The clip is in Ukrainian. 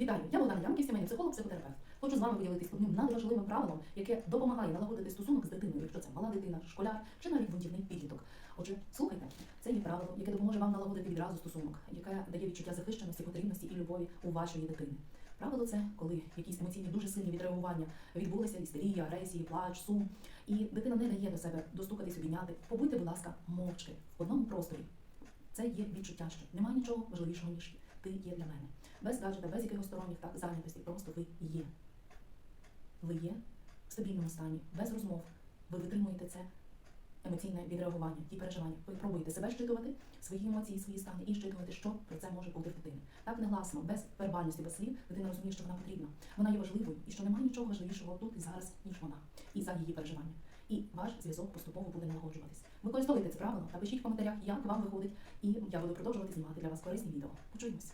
Вітаю, я Богдан Ямків, сімейний психолог, психотерапевт. Хочу з вами поділитися одним надважливим правилом, яке допомагає налагодити стосунок з дитиною, якщо це мала дитина, школяр чи навіть бунтівний підліток. Отже, слухайте, це є правило, яке допоможе вам налагодити відразу стосунок, яке дає відчуття захищеності, потрібності і любові у вашої дитини. Правило це, коли якісь емоційні дуже сильні відреагування відбулися, істерія, агресії, плач, сум, і дитина не дає до себе достукатись, обійняти. Побудьте, будь ласка, мовчки в одному просторі. Це є відчуття, що немає нічого важливішого, ніж ти є для мене. Без гаджета, без якихось сторонніх так зайнятості, просто ви є. Ви є в стабільному стані, без розмов. Ви витримуєте це емоційне відреагування, ті переживання. Ви пробуєте себе щитувати, свої емоції, свої стани і щитувати, що про це може бути в дитини. Так негласно, без вербальності, без слів, дитина розуміє, що вона потрібна. Вона є важливою і що немає нічого важливішого тут і зараз, ніж вона, і за її переживання. І ваш зв'язок поступово буде налагоджуватись. Використовуйте це правило та пишіть в коментарях, як вам виходить, і я буду продовжувати знімати для вас корисні відео. Почуємось.